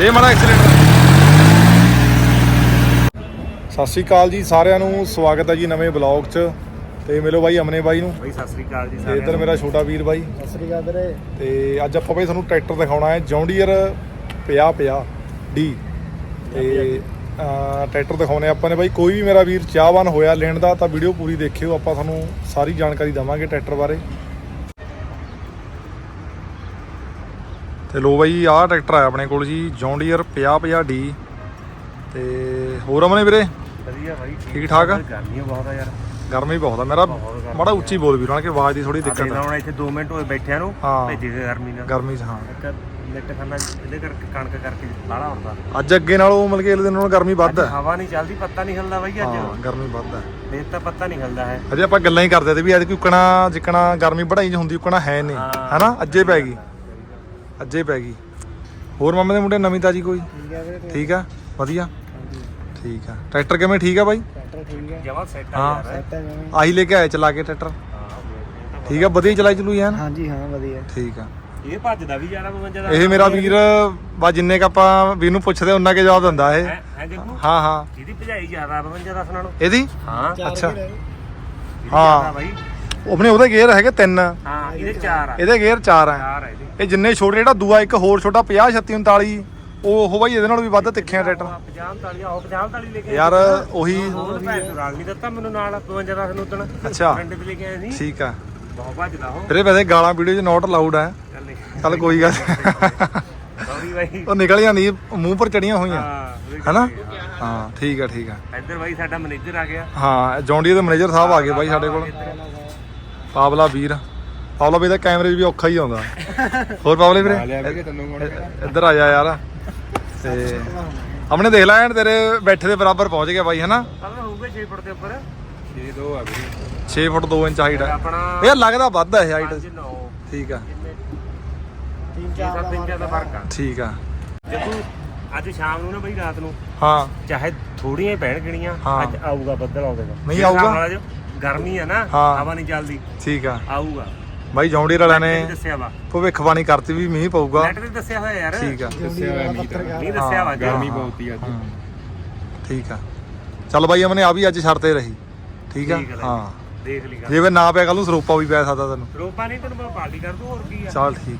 ਦੇ ਮਾੜਾ ਐਕਸੀਡੈਂਟ ਸਤਿ ਸ਼੍ਰੀ ਅਕਾਲ ਜੀ ਸਾਰਿਆਂ ਨੂੰ ਸਵਾਗਤ ਹੈ ਜੀ ਨਵੇਂ ਬਲੌਗ 'ਚ। ਤੇ ਮਿਲੋ ਬਾਈ ਅਮਨੇ ਬਾਈ ਨੂੰ। ਬਈ ਸਤਿ ਸ੍ਰੀ ਅਕਾਲ ਜੀ ਤੇ ਇੱਧਰ ਮੇਰਾ ਛੋਟਾ ਵੀਰ ਬਾਈ। ਸਤਿ ਸ੍ਰੀ ਅਕਾਲ ਵੀਰੇ। ਤੇ ਅੱਜ ਆਪਾਂ ਬਾਈ ਤੁਹਾਨੂੰ ਟਰੈਕਟਰ ਦਿਖਾਉਣਾ ਹੈ ਜੌਂਡੀਅਰ 50 50 ਡੀ ਤੇ ਟਰੈਕਟਰ ਦਿਖਾਉਣੇ ਆਪਾਂ ਨੇ ਬਾਈ। ਕੋਈ ਵੀ ਮੇਰਾ ਵੀਰ ਚਾਹਵਾਨ ਹੋਇਆ ਲੈਣ ਦਾ ਤਾਂ ਵੀਡੀਓ ਪੂਰੀ ਦੇਖਿਓ। ਆਪਾਂ ਤੁਹਾਨੂੰ ਸਾਰੀ ਜਾਣਕਾਰੀ ਦਵਾਂਗੇ ਟਰੈਕਟਰ ਬਾਰੇ। ਤੇ ਲੋ ਬਾਈ ਆਹ ਟਰੈਕਟਰ ਆਇਆ ਆਪਣੇ ਕੋਲ ਜੀ ਜੌਂਡੀਅਰ 50 50 ਡੀ ਤੇ ਹੋਰ ਅਮਨੇ ਵੀਰੇ? ਵਧੀਆ ਬਾਈ ਠੀਕ ਠਾਕ ਆ? ਗਰਮੀ ਬਹੁਤ ਆ ਯਾਰ। ਗਰਮੀ ਬਹੁਤ ਆ ਮੇਰਾ ਮਾੜਾ ਉੱਚੀ ਬੋਲ ਵੀਰਾਂ ਕਿ ਆਵਾਜ਼ ਦੀ ਥੋੜੀ ਦਿੱਕਤ ਆ। ਹੁਣ ਇੱਥੇ 2 ਮਿੰਟ ਹੋਏ ਬੈਠਿਆਂ ਨੂੰ ਹਾਂ। ਭੇਜੀ ਗਰਮੀ ਨਾਲ। ਗਰਮੀ 'ਚ ਹਾਂ। ਨੈਟ ਖਾਨਾ ਇਹਦੇ ਕਰਕੇ ਕਣਕ ਕਰਕੇ ਲਾੜਾ ਹੁੰਦਾ ਅੱਜ ਅੱਗੇ ਨਾਲੋਂ ਮਤਲਬ ਕਿ ਅਗਲੇ ਦਿਨ ਨਾਲੋਂ ਗਰਮੀ ਵੱਧ ਹੈ ਹਵਾ ਨਹੀਂ ਚੱਲਦੀ ਪੱਤਾ ਨਹੀਂ ਹਿਲਦਾ ਬਾਈ ਹਾਂ ਅੱਜ ਗਰਮੀ ਵੱਧ ਹੈ ਦੇਖ ਤਾਂ ਪੱਤਾ ਨਹੀਂ ਹਿਲਦਾ ਹੈ। ਅਜੇ ਆਪਾਂ ਗੱਲਾਂ ਹੀ ਕਰਦੇ ਤੇ ਵੀ ਅੱਜ ਕੁਕਣਾ ਜਿਕਣਾ ਗਰਮੀ ਬੜਾਈ ਚ ਹੁੰਦੀ ਉਕਣਾ ਹੈ ਨਹੀਂ। ਹੈਨਾ? ਅੱਜੇ ਪੈ ਗਈ। ਅੱਜੇ ਪੈ ਗਈ। ਹੋਰ ਮਾਮੇ ਦੇ ਮੁੰਡੇ ਨਵੀਂ ਤਾਜੀ ਕੋਈ? ਠੀਕ ਹੈ ਵੀਰੇ ਠੀਕ ਆ? ਵਧੀਆ? ਠੀਕ ਆ। ਟਰੈਕਟਰ ਕਿਵੇਂ ਠੀਕ ਆ ਬਾਈ? ਟਰੈਕਟਰ ਠੀਕ ਹੈ ਜਮਾ ਸੈੱਟ ਆ ਹਾਂ। ਯਾਰ। ਸੈਟ ਹੈ ਜਮਾਂ। ਆਹੀ ਲੈ ਕੇ ਆਏ ਚਲਾ ਕੇ ਟਰੈਕਟਰ। ਹਾਂ, ਠੀਕ ਆ ਵਧੀਆ ਚਲਾਈ ਚਲੂਈ ਐਨ ਹਾਂਜੀ ਹਾਂ ਵਧੀਆ। ਠੀਕ ਆ। ਇਹ ਭੱਜਦਾ ਵੀ ਜਾਣਾ 52 ਦਾ। ਇਹ ਮੇਰਾ ਵੀਰ ਬਾ ਜਿੰਨੇ ਕ ਆਪਾਂ ਵੀਰ ਨੂੰ ਪੁੱਛਦੇ ਉਹਨਾਂ ਕੇ ਜਵਾਬ ਦਿੰਦਾ ਇਹ। ਹੈ ਹੈ ਦੇਖੋ। ਹਾਂ ਹਾਂ। ਇਹਦੀ ਭਜਾਈ ਜ਼ਿਆਦਾ 52 ਦਾ ਨਾਲੋਂ। ਇਹਦੀ? ਹਾਂ। ਅੱਛਾ। ਹਾਂ। ਬਾਈ। ਆਪਣੇ ਉਹਦੇ ਗੇਅਰ ਹੈਗੇ ਤਿੰਨ। ਹਾਂ ਇਹਦੇ 4 ਆ। ਇਹਦੇ ਗੇਅਰ ਚਾਰ ਆ। ਚਾਰ ਆ ਇਹਦੇ। ਇਹ ਜਿੰਨੇ ਛੋਟੇ ਜਿਹੜਾ ਦੂਆ ਇੱਕ ਹੋਰ ਛੋਟਾ 50 36 39 ਉਹ ਉਹ ਬਾਈ ਇਹਦੇ ਨਾਲ ਵੀ ਵੱਧ ਤਿੱਖਿਆ ਟਰੈਕਟਰ। 50 ਤਾਲੀ ਆਓ 50 ਤਾਲੀ ਲੈ ਕੇ ਯਾਰ ਉਹੀ ਹੋਰ ਭੈਣ ਨੂੰ ਰਾਗ ਨਹੀਂ ਦਿੱਤਾ ਮੈਨੂੰ ਨਾਲ 52 ਦਾ ਉਦਣ। ਅੱਛਾ। ਪਿੰਡ ਤੇ ਲੈ ਕੇ ਆਏ ਸੀ। ਠੀਕ ਆ। ਬਹੁਤ ਭੱਜਦਾ ਉਹ। ਤੇਰੇ ਵੈਸੇ ਗਾਲਾਂ ਵੀਡੀਓ 'ਚ ਨੋਟ ਅਲਾਉਡ ਆ। ਚੱਲ ਕੋਈ ਗੱਲ ਸੌਰੀ ਬਾਈ। ਉਹ ਨਿਕਲ ਜਾਂਦੀ ਮੂੰਹ ਪਰ ਚੜੀਆਂ ਹੋਈਆਂ। ਹਾਂ ਹੈਨਾ? ਹਾਂ ਠੀਕ ਆ ਠੀਕ ਆ। ਇੱਧਰ ਬਾਈ ਸਾਡਾ ਮੈਨੇਜਰ ਆ ਗਿਆ। ਹਾਂ ਜੌਂਡੀ ਦੇ ਮੈਨੇਜਰ ਸਾਹਿਬ ਆ ਗਏ ਬਾਈ ਸਾਡੇ ਕੋਲ। ਪਾਵਲਾ ਵੀਰ। ਪਾਵਲਾ ਵੀ ਦਾ ਕੈਮਰੇ 'ਚ ਵੀ ਔਖਾ ਹੀ ਆਉਂਦਾ। ਹੋਰ ਪਾਵਲੇ ਵੀਰੇ? ਇੱਧਰ ਆ ਜਾ ਯਾਰ। ਤੇ ਆਪਣੇ ਦੇਖ ਲੈ ਐਨ ਤੇਰੇ ਬੈਠੇ ਦੇ ਬਰਾਬਰ ਪਹੁੰਚ ਗਿਆ ਬਾਈ ਹੈਨਾ? ਹੋਊਗਾ 6 ਫੁੱਟ ਦੇ ਉੱਪਰ। ਇਹ ਦੋ ਆ ਵੀਰੇ। 6 ਫੁੱਟ 2 ਇੰਚ ਹਾਈਟ ਹੈ ਇਹ ਲੱਗਦਾ ਵੱਧ ਹੈ ਹਾਈਟ 5 9 ਠੀਕ ਆ। ਤਿੰਨ 6 ਚਾਰ 7 ਇੰਚਾਂ ਦਾ ਫ਼ਰਕ ਆ। ਠੀਕ ਆ। ਦੇਖੋ ਅੱਜ ਸ਼ਾਮ ਨੂੰ ਨਾ ਬਾਈ ਰਾਤ ਨੂੰ। ਹਾਂ। ਚਾਹੇ ਥੋੜੀਆਂ ਹੀ ਪੈਣ ਗਿਣੀਆਂ। ਅੱਜ ਆਊਗਾ ਬੱਦਲ ਆਉਂਦੇ ਦਾ ਨਹੀਂ ਆਊਗਾ? ਗਰਮੀ ਆ ਨਾ ਹਾਂ। ਹਵਾ ਨਹੀਂ ਚੱਲਦੀ। ਠੀਕ ਆ। ਆਊਗਾ। ਬਾਈ ਜੌਂਡੀਰ ਵਾਲਿਆਂ ਨੇ ਦੱਸਿਆ ਵਾ। ਭਵਿੱਖਬਾਣੀ ਕਰਤੀ ਵੀ ਮੀਂਹ ਪਊਗਾ। ਨੈਟ ਤੇ ਦੱਸਿਆ ਹੋਇਆ ਯਾਰ। ਠੀਕ ਆ। ਦੱਸਿਆ ਹੋਇਆ ਮੀਂਹ ਦਾ। ਨਹੀਂ ਦੱਸਿਆ ਵਾ ਗਰਮੀ ਗਰਮੀ ਬਹੁਤ ਹੀ ਅੱਜ। ਠੀਕ ਆ। ਚੱਲ ਬਾਈ ਅਮਨੇ ਆ ਵੀ ਅੱਜ ਸ਼ਰਤੇ ਰਹੀ। ਠੀਕ ਆ? ਆ। ਹਾਂ। ਦੇਖ ਲਈ ਗੱਲ। ਜੇ ਵੇ ਨਾ ਪਿਆ ਕੱਲ ਨੂੰ ਸਰੋਪਾ ਵੀ ਪੈ ਸਕਦਾ ਤੈਨੂੰ। ਰੋਪਾ ਨਹੀਂ ਤੈਨੂੰ ਮੈਂ ਪਾਰਟੀ ਕਰ ਦੂੰ ਹੋਰ ਕੀ ਆ। ਚੱਲ ਠੀਕ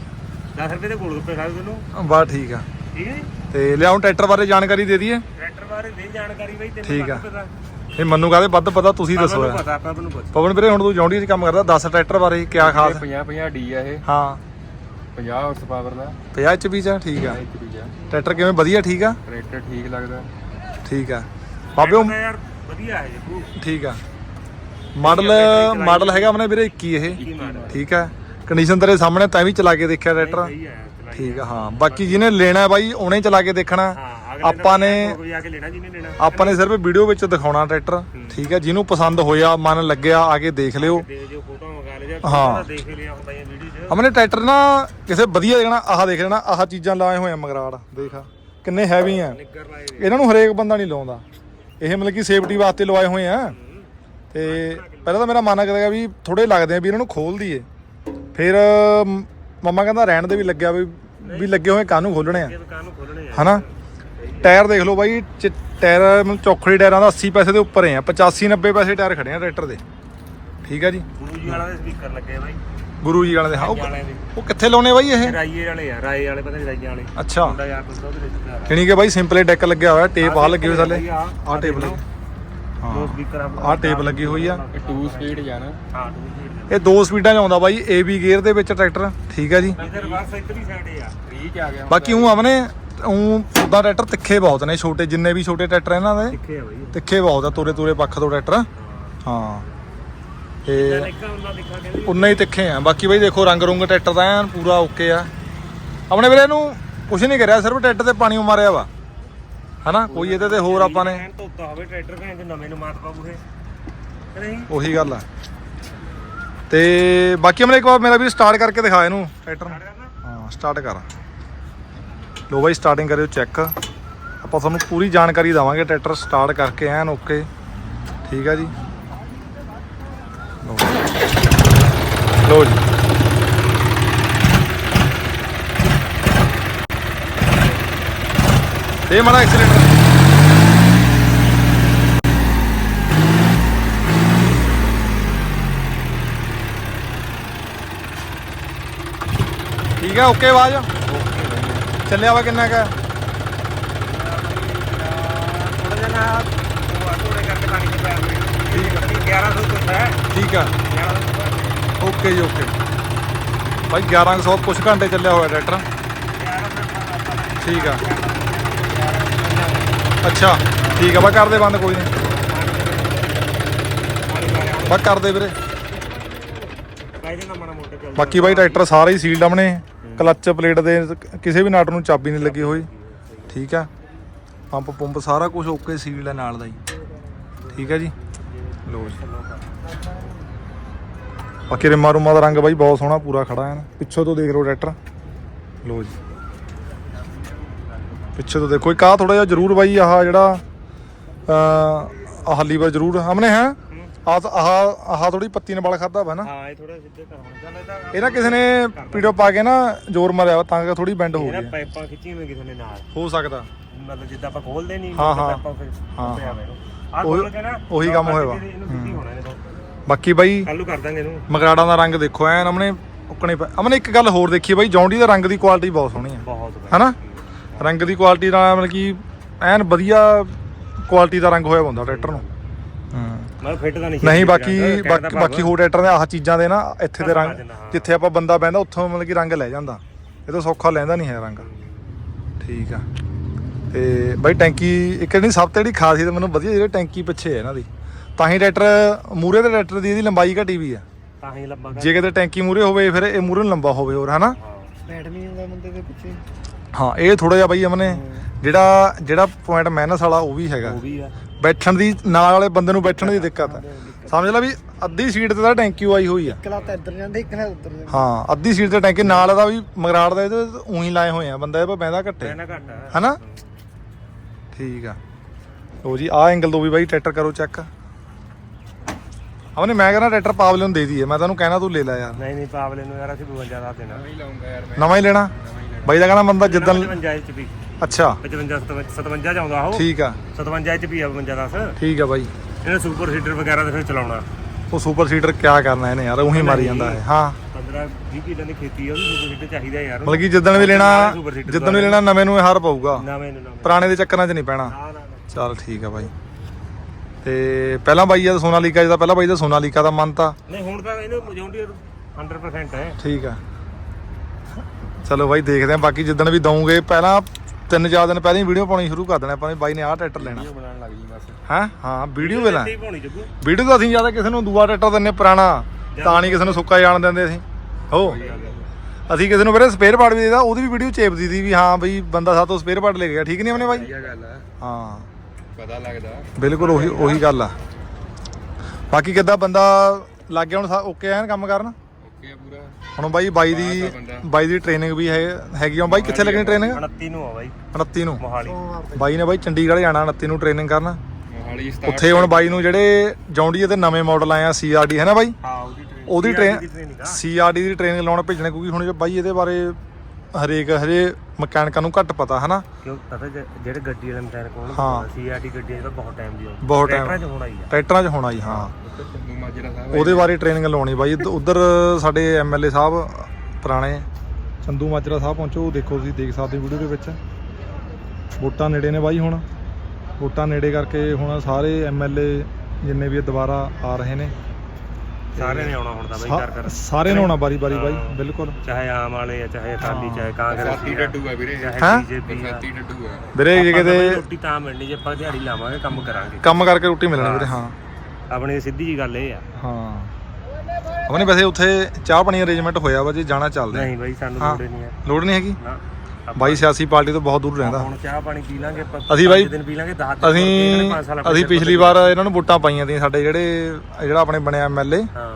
10 ਰੁਪਏ ਦੇ ਗੋਲ ਗੱਪੇ ਖਾ ਤੈਨੂੰ। ਬਾ ਠੀਕ ਆ। ਠੀਕ ਹੈ ਜੀ। ਤੇ ਲਿਆਉਂ ਟਰੈਕਟਰ ਬਾਰੇ ਜਾਣਕਾਰੀ ਦੇ ਦਈਏ। ਟਰੈਕਟਰ ਬਾਰੇ ਦੇ ਜਾਣਕਾਰੀ ਬਈ ਤੈਨੂੰ ਠੀਕ ਆ। ਵੱਧ ਪਤਾ? ਇਹ ਮੈਨੂੰ ਕਾਹਦੇ? ਵੱਧ ਪਤਾ ਤੁਸੀਂ ਦੱਸੋ ਮੈਨੂੰ। ਪਤਾ ਆਪਾਂ ਨੂੰ ਪੁੱਛ। ਪਵਨ ਵੀਰੇ ਹੁਣ ਤੂੰ ਜੌਂਡੀ 'ਚ ਕੰਮ ਕਰਦਾ 10 ਟਰੈਕਟਰ ਬਾਰੇ ਕਿਆ ਖਾਸ? 50 50 ਡੀ ਆ ਇਹ। ਹਾਂ। 50 ਹਾਰਸ ਪਾਵਰ ਦਾ। 50 ਚ ਵੀ ਚ ਠੀਕ ਆ? ਟਰੈਕਟਰ ਕਿਵੇਂ? ਵਧੀਆ ਠੀਕ ਆ? ਟਰੈਕਟਰ ਠੀਕ ਲੱਗਦਾ। ਠੀਕ ਆ। ਬਾਬੇ ਉਹ- ਯਾਰ ਵਧੀਆ ਹੈ ਜੀ ਠੀਕ ਆ। ਮਾਡਲ ਮਾਡਲ ਹੈਗਾ ਆਪਣੇ ਵੀਰੇ 21 ਇਹ। ਠੀਕ ਆ। ਕੰਡੀਸ਼ਨ ਤੇਰੇ ਸਾਹਮਣੇ ਤੈਂ ਵੀ ਚਲਾ ਕੇ ਦੇਖਿਆ ਟਰੈਕਟਰ। ਠੀਕ ਆ ਹਾਂ। ਬਾਕੀ ਜਿਹਨੇ ਲੈਣਾ ਹੈ ਬਾਈ ਉਹਨੇ ਚਲਾ ਕੇ ਦੇਖਣਾ। ਆਪਾਂ ਨੇ ਕੋਈ ਆ ਕੇ ਲੈਣਾ ਜਿਹਨੇ ਲੈਣਾ। ਆਪਾਂ ਨੇ ਸਿਰਫ ਵੀਡੀਓ ਵਿੱਚ ਦਿਖਾਉਣਾ ਟਰੈਕਟਰ ਠੀਕ ਹੈ ਜਿਹਨੂੰ ਪਸੰਦ ਹੋਇਆ ਮਨ ਲੱਗਿਆ ਆ ਕੇ ਦੇਖ ਲਿਓ। ਦੇ ਜੋ ਫੋਟੋ ਮੰਗਾ ਲੈ ਜਾਂ ਹਾਂ। ਦੇਖ ਲਿਆ ਹੁੰਦਾ ਇਹ ਵੀਡੀਓ 'ਚ। ਆਪਣੇ ਟਰੈਕਟਰ ਨਾ ਕਿਸੇ ਵਧੀਆ ਦੇਖਣਾ ਆਹ ਦੇਖ ਲੈਣਾ ਆਹ ਚੀਜ਼ਾਂ ਲਾਏ ਹੋਏ ਆ ਮਗਰਾੜ ਦੇਖ ਕਿੰਨੇ ਹੈਵੀ ਆ। ਨਿੱਗਰ ਲਾਏ ਵੇ। ਇਹਨਾਂ ਨੂੰ ਹਰੇਕ ਬੰਦਾ ਨਹੀਂ ਲਾਉਂਦਾ। ਇਹ ਮਤਲਬ ਕਿ ਸੇਫਟੀ ਵਾਸਤੇ ਲਵਾਏ ਹੋਏ ਆ। ਤੇ ਪਹਿਲਾਂ ਤਾਂ ਮੇਰਾ ਮਨ ਕਰਦਾ ਵੀ ਥੋੜੇ ਲੱਗਦੇ ਆ ਵੀ ਇਹਨਾਂ ਨੂੰ ਖੋਲ ਦਈਏ। ਫਿਰ ਮ- ਮੰਮਾ ਕਹਿੰਦਾ ਰਹਿਣ ਦੇ ਵੀ ਲੱਗਿਆ ਵੀ ਵੀ ਲੱਗੇ ਹੋਏ ਕਾਹਨੂੰ ਖੋਲਣੇ ਆ। ਇਹ ਦੁਕਾਨ ਨੂੰ ਖੋਲਣੇ ਆ। ਹਨਾ? ਟਾਇਰ ਦੇਖ ਲਓ ਬਾਈ ਟਾਇਰ ਮਤਲਬ ਚੌਖੜੀ ਟਾਇਰਾਂ ਦਾ 80 ਪੈਸੇ ਦੇ ਉੱਪਰ ਹੈ 85 90 ਪੈਸੇ ਟਾਇਰ ਖੜੇ ਆ ਟਰੈਕਟਰ ਦੇ। ਠੀਕ ਆ ਜੀ? ਗੁਰੂ ਜੀ ਵਾਲਾ ਦੇ ਸਪੀਕਰ ਲੱਗੇ ਆ ਬਾਈ। ਗੁਰੂ ਜੀ ਵਾਲੇ ਦੇ ਹਾਂ ਉਹ- ਕਿੱਥੇ ਲਾਉਣੇ ਬਾਈ ਇਹ? ਰਾਈਏ ਵਾਲੇ ਆ ਰਾਏ ਵਾਲੇ ਪਤਾ ਨਹੀਂ ਰਾਈਏ ਵਾਲੇ। ਅੱਛਾ। ਮੁੰਡਾ ਯਾਰ ਤੁਸੀਂ ਉਹਦੇ ਰਿਸ਼ਤੇਦਾਰ ਆ ਕਿਣੀ ਕਿ ਬਾਈ ਸਿੰਪਲੇ ਡੈਕ ਲੱਗਿਆ ਹੋਇਆ ਟੇਪ ਆ ਲੱਗੀ ਹੋਈ ਥੱਲੇ ਆਹ ਆਹ ਟੇਪ ਲੱਗੀ। ਦੋ ਹਾਂ। ਸਪੀਕਰ ਆ ਆਹ ਟੇਪ ਲੱਗੀ ਹੋਈ ਆ। ਇਹ 2 ਸਪੀਡ ਜਾਣਾ ਹਾਂ ਦੋ ਸਪੀਕਰ ਇਹ ਦੋ ਸਪੀਡਾਂ 'ਚ ਆਉਂਦਾ ਬਾਈ ਏਬੀ ਗੇਅਰ ਦੇ ਵਿੱਚ ਟਰੈਕਟਰ। ਠੀਕ ਹੈ ਜੀ? ਇਧਰ ਬਸ ਇੱਕ ਦੀ ਸਾਈਡ ਆ। 30 ਚ ਆ ਗਿਆ ਬਾਕੀ ਉਹ ਆਵਨੇ ਉਹ ਉਦਾਂ ਟਰੈਕਟਰ ਤਿੱਖੇ ਬਹੁਤ ਨੇ ਛੋਟੇ ਜਿੰਨੇ ਵੀ ਛੋਟੇ ਟਰੈਕਟਰ ਇਹਨਾਂ ਦੇ ਦੇਖੇ ਆ ਬਾਈ ਤਿੱਖੇ ਬਹੁਤ ਆ ਤੋਰੇ ਤੋਰੇ ਪੱਖ ਤੋਂ ਟਰੈਕਟਰ। ਹਾਂ। ਤੇ ਉਨੇ ਹੀ ਤਿੱਖੇ ਆ। ਬਾਕੀ ਬਾਈ ਦੇਖੋ ਰੰਗ ਰੁੰਗ ਟਰੈਕਟਰ ਦਾ ਐਨ ਪੂਰਾ ਓਕੇ ਆ। ਆਪਣੇ ਵੀਰੇ ਨੂੰ ਕੁਝ ਨਹੀਂ ਕਰਿਆ ਸਿਰਫ ਟਰੈਕਟਰ ਤੇ ਪਾਣੀ ਮਾਰਿਆ ਵਾ। ਹਨਾ? ਕੋਈ ਇਹਦੇ ਤੇ ਹੋਰ ਆਪਾਂ ਨੇ ਐਨ ਧੋਤਾ ਹੋਵੇ ਟਰੈਕਟਰ ਭੈਣ ਚ ਨਵੇਂ ਨੂੰ ਮਾਤ ਪਾਉ ਇਹ। ਕਿ ਨਹੀਂ? ਉਹੀ ਗੱਲ ਆ। ਤੇ ਬਾਕੀ ਆਪਣੇ ਇੱਕ ਵਾਰ ਮੇਰਾ ਵੀ ਸਟਾਰਟ ਕਰਕੇ ਦਿਖਾ ਇਹਨੂੰ ਟਰੈਕਟਰ ਹਾਂ ਸਟਾਰਟ ਕਰ। ਲੋ ਬਾਈ ਸਟਾਰਟਿੰਗ ਕਰਿਓ ਚੈੱਕ ਆਪਾਂ ਤੁਹਾਨੂੰ ਪੂਰੀ ਜਾਣਕਾਰੀ ਦਵਾਂਗੇ ਟਰੈਕਟਰ ਸਟਾਰਟ ਕਰਕੇ, ਐਨ ਓਕੇ ਠੀਕ ਆ ਜੀ? ਲਓ ਜੀ। ਇਹ ਮਾੜਾ ਐਕਸੀਲੈਂਟ ਠੀਕ ਹੈ ਓਕੇ ਆਵਾਜ਼ ਚੱਲਿਆ ਵਾ ਕਿੰਨਾ ਕਾ? ਥੋੜਾ ਜਿਹਾ ਨਾ ਉਹ ਥੋੜੇ ਕਰਕੇ ਪਾਣੀ ਚ ਪਿਆ ਠੀਕ 1100 ਕੁਛ ਹੈ ਠੀਕ ਆ। 1100 ਕੁਛ ਓਕੇ ਜੀ, ਓਕੇ। ਭਾਈ 1100 ਕੁਛ ਘੰਟੇ ਚੱਲਿਆ ਹੋਇਆ ਟਰੈਕਟਰ। ਠੀਕ ਆ। ਅੱਛਾ, ਠੀਕ ਆ। ਬਾ ਕਰਦੇ ਬੰਦ, ਕੋਈ ਨਹੀਂ ਬਾ ਕਰਦੇ ਵੀਰੇ। ਕਾਇਦੇ ਨਾਲ ਮਾੜਾ ਮੋਟਾ ਚੱਲਦਾ। ਬਾਕੀ ਬਾਈ ਟਰੈਕਟਰ ਸਾਰੇ ਹੀ ਸੀਲਡ ਆਪਣੇ। ਕਲੱਚ ਪਲੇਟ ਦੇ ਕਿਸੇ ਵੀ ਨਟ ਨੂੰ ਚਾਬੀ ਨਹੀਂ ਲੱਗੀ ਹੋਈ। ਠੀਕ ਆ। ਪੰਪ ਪੰਪ ਸਾਰਾ ਕੁਝ ਓਕੇ ਸੀਲਡ ਹੈ ਨਾਲ ਦਾ ਹੀ। ਠੀਕ ਹੈ ਜੀ। ਲੋ ਜੀ। ਬਾਕੀ ਰਿਮਾ ਰੁਮਾ ਦਾ ਰੰਗ ਬਾਈ ਬਹੁਤ ਸੋਹਣਾ, ਪੂਰਾ ਖੜਾ ਹੈ ਨਾ। ਪਿੱਛੋਂ ਤੋਂ ਦੇਖ ਲਓ ਟਰੈਕਟਰ। ਲੋ ਜੀ। ਪਿੱਛੇ ਤੋਂ ਦੇਖੋ। ਇੱਕ ਆ ਥੋੜਾ ਜਿਹਾ ਜ਼ਰੂਰ ਬਾਈ ਆਹ ਜਿਹੜਾ ਅ ਆਹ ਵਾਰ ਜ਼ਰੂਰ। ਹਮਨੇ ਹੈ? ਆਹ ਆਹ ਆਹ ਥੋੜੀ ਪੱਤੀ ਨੇ ਵਾਲ ਖਾਦਾ ਵਾ ਨਾ। ਹਾਂ ਇਹ ਥੋੜਾ ਸਿੱਧੇ ਕਰ ਹੁਣ ਚੱਲ ਇਹ ਤਾਂ ਇਹ ਨਾ ਕਿਸੇ ਨੇ ਪੀੜੋ ਪਾ ਕੇ ਨਾ ਜ਼ੋਰ ਮਾਰਿਆ ਵਾ ਤਾਂ ਕਿ ਥੋੜੀ ਬੈਂਡ ਹੋ ਗਈ ਹੈ। ਪਾਈਪਾਂ ਖਿੱਚੀਆਂ ਹੋਈਆਂ ਕਿਸੇ ਨੇ ਨਾਲ। ਹੋ ਸਕਦਾ। ਮਤਲਬ ਜਿੱਦਾਂ ਆਪਾਂ ਖੋਲਦੇ ਨਹੀਂ ਹਾਂ, ਹਾਂ। ਪਾਈਪਾਂ ਫਿਰ ਹਾਂ, ਹਾਂ। ਉਹੀ- ਖੋਲ ਕੇ ਨਾ ਉਹੀ ਕੰਮ ਹੋਇਆ ਵਾ। ਇਹਨੂੰ ਸਿੱਧੀ ਹੋਣਾ ਇਹਨੇ ਬਾਕੀ ਬਾਈ ਕੱਲੂ ਕਰ ਦਾਂਗੇ ਇਹਨੂੰ। ਮਗਰਾੜਾਂ ਦਾ ਰੰਗ ਦੇਖੋ ਐਨ ਅਮਨੇ ਉੱਕਣੇ ਅਮਨੇ ਇੱਕ ਗੱਲ ਹੋਰ ਦੇਖੀ ਬਾਈ ਜੌਂਡੀ ਦਾ ਰੰਗ ਦੀ ਕੁਆਲਿਟੀ ਬਹੁਤ ਸੋਹਣੀ ਹੈ ਬਹੁਤ ਹਨਾ? ਰੰਗ ਦੀ ਕੁਆਲਿਟੀ ਨਾਲ ਮਤਲਬ ਕਿ ਐਨ ਵਧੀਆ ਕੁਆਲਿਟੀ ਦਾ ਰੰਗ ਹੋਇਆ ਹੁੰਦਾ ਟਰੈਕਟਰ ਨੂੰ। ਮੈਂ ਫਿੱਟ ਦਾ ਨਹੀਂ ਨਹੀਂ ਬਾਕੀ ਬਾਕੀ ਬਾਕੀ ਹੋਰ ਟਰੈਕਟਰ ਦੇ ਆਹ ਚੀਜ਼ਾਂ ਦੇ ਨਾ ਇੱਥੇ ਦੇ ਰੰਗ। ਜਿੱਥੇ ਆਪਾਂ ਬੰਦਾ ਬਹਿੰਦਾ ਉੱਥੋਂ ਮਤਲਬ ਕਿ ਰੰਗ ਲੈ ਜਾਂਦਾ। ਇਹ ਤਾਂ ਸੌਖਾ ਲੈਂਦਾ ਨਹੀਂ ਹੈ ਰੰਗ। ਠੀਕ ਆ। ਤੇ ਬਾਈ ਟੈਂਕੀ ਇੱਕ ਨਹੀਂ ਸਭ ਤੋਂ ਜਿਹੜੀ ਖਾਸੀਅਤ ਮੈਨੂੰ ਵਧੀਆ ਜਿਹੜੀ ਟੈਂਕੀ ਪਿੱਛੇ ਹੈ ਇਹਨਾਂ ਦੀ। ਤਾਂ ਹੀ ਟਰੈਕਟਰ ਮੂਰੇ ਦੇ ਟਰੈਕਟਰ ਦੀ ਇਹਦੀ ਲੰਬਾਈ ਘਟੀ ਵੀ ਆ। ਤਾਂ ਹੀ ਲੰਬਾ ਕਰ ਜੇ ਕਿਤੇ ਟੈਂਕੀ ਮੂਰੇ ਹੋਵੇ ਫਿਰ ਇਹ ਮੂਰੇ ਨੂੰ ਲੰਬਾ ਹੋਵੇ ਹੋਰ ਹਨਾ? ਹਾਂ। ਬੈਠ ਨਹੀਂ ਹੁੰਦਾ ਮੁੰਡੇ ਦੇ ਪਿੱਛੇ। ਹਾਂ ਇਹ ਥੋੜਾ ਜਿਹਾ ਬਾਈ ਅਮਨੇ ਜਿਹੜਾ ਜਿਹੜਾ ਪੁਆਇੰਟ ਮਾਈਨਸ ਵਾਲਾ ਉਹ ਵੀ ਹੈਗਾ। ਉਹ ਵੀ ਆ। ਬੈਠਣ ਦੀ ਨਾਲ ਵਾਲੇ ਬੰਦੇ ਨੂੰ ਬੈਠਣ ਦੀ ਦਿੱਕਤ ਹੈ ਸਮਝ ਲੈ ਵੀ ਅੱਧੀ ਸੀਟ ਤੇ ਤਾਂ ਟੈਂਕੀ ਆਈ ਹੋਈ ਆ। ਇਕਲਾ ਤਾਂ ਇੱਧਰ ਜਾਂਦੇ ਇੱਕ ਉੱਧਰ ਜਾਂਦੇ। ਹਾਂ ਅੱਧੀ ਸੀਟ ਤੇ ਟੈਂਕੀ ਨਾਲ ਦਾ ਵੀ ਮਗਰਾੜ ਦਾ ਇਹਦੇ ਉਹੀ ਲਾਏ ਹੋਏ ਆ ਬੰਦਾ ਇਹ ਬੈਂਦਾ ਘੱਟੇ। ਬਹਿਣਾ ਠੀਕ ਆ। ਲੋ ਜੀ ਆ ਐਂਗਲ ਤੋਂ ਵੀ ਬਾਈ ਟਰੈਕਟਰ ਕਰੋ ਚੈੱਕ ਆਪਣੇ ਮੈਂ ਕਹਿੰਦਾ ਟਰੈਕਟਰ ਪਾਵਲੇ ਨੂੰ ਦੇ ਦਈਏ ਮੈਂ ਤੈਨੂੰ ਕਹਿਣਾ ਤੂੰ ਲੈ ਲੈ ਯਾਰ। ਨਹੀਂ ਨਹੀਂ ਪਾਵਲੇ ਨੂੰ ਯਾਰ ਅਸੀਂ 52 ਦਾ ਦੇਣਾ। ਨਵਾਂ ਹੀ ਲੈਣਾ? ਬਾਈ ਦਾ ਕਹਿੰਦਾ ਬੰਦਾ ਜਿੱਦਣ 55 ਚ ਵੀ। ਅੱਛਾ। 55 57 ਚ ਆਉਂਦਾ ਉਹ। ਠੀਕ ਆ। 57 ਚ ਵੀ ਆ 52 10 ਠੀਕ ਆ ਬਾਈ। ਇਹਨੇ ਸੁਪਰ ਹੀਟਰ ਵਗੈਰਾ ਤੇ ਫਿਰ ਚਲਾਉਣਾ। ਉਹ ਸੁਪਰ ਸੀਡਰ ਕਿਆ ਕਰਨਾ ਇਹਨੇ ਯਾਰ ਉਹੀ ਮਾਰੀ ਜਾਂਦਾ ਹੈ ਹਾਂ। 15 20 ਕਿੱਲੇ ਦੀ ਖੇਤੀ ਆ ਉਹਨੂੰ ਸੁਪਰ ਹੀਟਰ ਚਾਹੀਦਾ ਯਾਰ। ਮਤਲਬ ਕਿ ਜਿੱਦਣ ਵੀ ਲੈਣਾ ਜਿੱਦਣ ਵੀ ਲੈਣਾ ਨਵੇਂ ਨੂੰ ਇਹ ਹਾਰ ਪਊਗਾ। ਨਵੇਂ ਨੂੰ ਨਵੇਂ। ਪੁਰਾਣੇ ਦੇ ਚੱਕਰਾਂ 'ਚ ਨਹੀਂ ਪੈਣਾ। ਨਾ ਨਾ ਨਾ। ਚੱਲ ਠੀਕ ਆ ਬਾਈ। ਤੇ ਪਹਿਲਾਂ ਬਾਈ ਜਦ ਸੋਨਾਲੀਕਾ ਜਿਹਦਾ ਪਹਿਲਾਂ ਬਾਈ ਦਾ ਸੋਨਾਲੀਕਾ ਦਾ ਮਨ ਤਾਂ ਨਹੀਂ ਹੁਣ ਤਾਂ ਇਹਨੂੰ ਜੌਂਡੀਅਰ 100% ਹੈ। ਠੀਕ ਆ। ਚਲੋ ਬਾਈ ਦੇਖਦੇ ਆਂ ਬਾਕੀ ਜਿੱਦਣ ਵੀ ਦਊਂਗੇ ਪਹਿਲਾਂ ਤਿੰਨ ਚਾਰ ਦਿਨ ਪਹਿਲਾਂ ਹੀ ਵੀਡੀਓ ਪਾਉਣੀ ਸ਼ੁਰੂ ਕਰ ਦੇਣਾ ਆਪਾਂ ਵੀ ਬਾਈ ਨੇ ਆਹ ਟਰੈਕਟਰ ਲੈਣਾ। ਵੀਡੀਓ ਬਣਾਉਣ ਲੱਗ ਜੀ ਬਸ। ਹੈ? ਹਾਂ ਵੀਡੀਓ ਵੇਲਾ। ਤੇ ਹੀ ਪਾਉਣੀ ਜੱਗੂ। ਵੀਡੀਓ ਤਾਂ ਅਸੀਂ ਜ਼ਿਆਦਾ ਕਿਸੇ ਨੂੰ ਦੂਆ ਟਰੈਕਟਰ ਦਿੰਨੇ ਪੁਰਾਣਾ ਤਾਂ ਨਹੀਂ ਕਿਸੇ ਨੂੰ ਸੁੱਕਾ ਜਾਣ ਦਿੰਦੇ ਅਸੀਂ। ਹੋ। ਅਸੀਂ ਕਿਸੇ ਨੂੰ ਵੀਰੇ ਸਪੇਅਰ ਪਾਰਟ ਵੀ ਦੇਦਾ ਉਹਦੀ ਵੀ ਵੀਡੀਓ ਚੇਪਦੀ ਦੀ ਵੀ ਹਾਂ ਬਈ ਬੰਦਾ ਸਾਤੋਂ ਸਪੇਅਰ ਪਾਰਟ ਲੈ ਗਿਆ ਠੀਕ ਨਹੀਂ ਆਪਣੇ ਬਾਈ? ਵਧੀਆ ਗੱਲ ਆ ਹਾਂ। ਪਤਾ ਲੱਗਦਾ। ਬਿਲਕੁਲ ਉਹੀ ਉਹੀ ਗੱਲ ਆ। ਬਾਕੀ ਕਿੱਦਾਂ ਬੰਦਾ ਲੱਗ ਗਿਆ ਹੁਣ ਓਕੇ ਐਨ ਕੰਮ ਕਰਨ? ਹੁਣ ਬਾਈ ਬਾਈ ਦੀ। ਬਾਈ ਦੀ ਟ੍ਰੇਨਿੰਗ ਵੀ ਹੈ ਹੈਗੀ ਆ। ਬਾਈ ਕਿੱਥੇ ਲੱਗਣੀ ਟ੍ਰੇਨਿੰਗ 29 ਨੂੰ ਆ ਬਾਈ। 29 ਨੂੰ। ਮੋਹਾਲੀ। ਬਾਈ ਨੇ ਬਾਈ ਚੰਡੀਗੜ੍ਹ ਜਾਣਾ 29 ਨੂੰ ਟ੍ਰੇਨਿੰਗ ਕਰਨ। ਮੋਹਾਲੀ ਸਟਾਰਟ ਉੱਥੇ ਹੁਣ ਬਾਈ ਨੂੰ ਜਿਹੜੇ ਜੌਂਡੀਏ ਦੇ ਨਵੇਂ ਮਾਡਲ ਆਏ ਆ ਸੀਆਰਡੀ ਹੈ ਨਾ ਬਾਈ? ਹਾਂ ਉਹਦੀ ਟ੍ਰੇਨ ਸੀਆਰਡੀ ਦੀ ਟ੍ਰੇਨਿੰਗ ਲਾਉਣ ਭੇਜਣੇ ਕਿਉਂਕਿ ਹੁਣ ਬਾਈ ਇਹਦੇ ਬਾਰੇ ਹਰੇਕ ਹਰੇ ਮਕੈਨਿਕਾਂ ਨੂੰ ਘੱਟ ਪਤਾ ਹਨਾ ਕਿਉਂ ਪਤਾ ਜਿਹੜੇ ਗੱਡੀ ਵਾਲੇ ਮਕੈਨਿਕ ਕੋਲ ਹਾਂ। ਸੀਆਰਟੀ ਗੱਡੀ ਦਾ ਬਹੁਤ ਟਾਈਮ ਦੀ ਆਉਂਦੀ। ਬਹੁਤ time। ਟਰੈਕਟਰਾਂ 'ਚ ਹੋਣਾ ਹੀ ਆ। ਟਰੈਕਟਰਾਂ 'ਚ ਹੋਣਾ ਜੀ ਹਾਂ। ਚੰਦੂ ਮਾਜਰਾ ਸਾਹਿਬ ਉਹਦੇ ਬਾਰੇ ਟ੍ਰੇਨਿੰਗ ਲਾਉਣੀ ਬਾਈ। ਉਧਰ ਸਾਡੇ ਐਮਐਲਏ ਸਾਹਿਬ ਪੁਰਾਣੇ ਚੰਦੂ ਮਾਜਰਾ ਸਾਹਿਬ ਪਹੁੰਚੋ ਦੇਖੋ ਤੁਸੀਂ ਦੇਖ ਸਕਦੇ ਵੀਡੀਓ ਦੇ ਵਿੱਚ। ਵੋਟਾਂ ਨੇੜੇ ਨੇ ਬਾਈ ਹੁਣ। ਵੋਟਾਂ ਨੇੜੇ ਕਰਕੇ ਹੁਣ ਸਾਰੇ ਐਮਐਲਏ ਜਿੰਨੇ ਵੀ ਦੁਬਾਰਾ ਆ ਰਹੇ ਨੇ। ਸਾਰਿਆਂ ਨੇ ਆਉਣਾ ਹੁਣ ਤਾਂ ਬਾਈ ਕਰ ਕਰ ਸਾ- ਸਾਰੇ ਨੇ ਆਉਣਾ ਬਾਰੀ ਬਾਰੀ ਬਾਈ। ਬਿਲਕੁਲ। ਚਾਹੇ ਆਮ ਵਾਲੇ ਆ ਚਾਹੇ ਅਕਾਲੀ ਚਾਹੇ ਕਾਂਗਰਸ ਬਰਸਾਤੀ ਡੱਡੂ ਆ ਵੀਰੇ। ਚਾਹੇ? ਬੀਜੇਪੀ ਆ। ਬਰਸਾਤੀ ਡੱਡੂ ਆ। ਵੀਰੇ ਜੇ ਕਿਤੇ ਰੋਟੀ ਤਾਂ ਮਿਲਣੀ ਜੇ ਆਪਾਂ ਦਿਹਾੜੀ ਲਾਵਾਂਗੇ ਕੰਮ ਕਰਾਂਗੇ। ਕੰਮ ਕਰਕੇ ਰੋਟੀ ਮਿਲਣੀ ਵੀਰੇ ਹਾਂ। ਆਪਣੀ ਸਿੱਧੀ ਜੀ ਗੱਲ ਇਹ ਆ। ਹਾਂ। ਆਪਣੇ ਵੈਸੇ ਉੱਥੇ ਚਾਹ ਪਾਣੀ ਅਰੇਂਜਮੈਂਟ ਹੋਇਆ ਵਾ ਜੇ ਜਾਣਾ ਚੱਲਦੇ। ਨਹੀਂ ਬਾਈ ਸਾਨੂੰ ਹਾਂ। ਲੋੜ ਹੀ ਨਹੀਂ ਆ ਲੋੜ ਨਹੀਂ ਹੈਗੀ? ਨਾ ਆਪਾਂ ਬਾਈ ਸਿਆਸੀ ਪਾਰਟੀ ਤੋਂ ਬਹੁਤ ਦੂਰ ਰਹਿੰਦਾ। ਹੁਣ ਚਾਹ ਪਾਣੀ ਪੀ ਲਾਂਗੇ ਆਪਾਂ ਅਸੀਂ ਬਾਈ- ਪੰਜ ਦਿਨ ਪੀ ਲਾਂਗੇ 10 ਅਸੀਂ ਅਸੀਂ ਪਿਛਲੀ ਵਾਰ ਇਹਨਾਂ ਨੂੰ ਵੋਟਾਂ ਪਾਈਆਂ ਦੀਆਂ ਸਾਡੇ ਜਿਹੜੇ ਜਿਹੜਾ ਆਪਣੇ ਬਣਿਆ ਐਮਐਲਏ ਹਾਂ।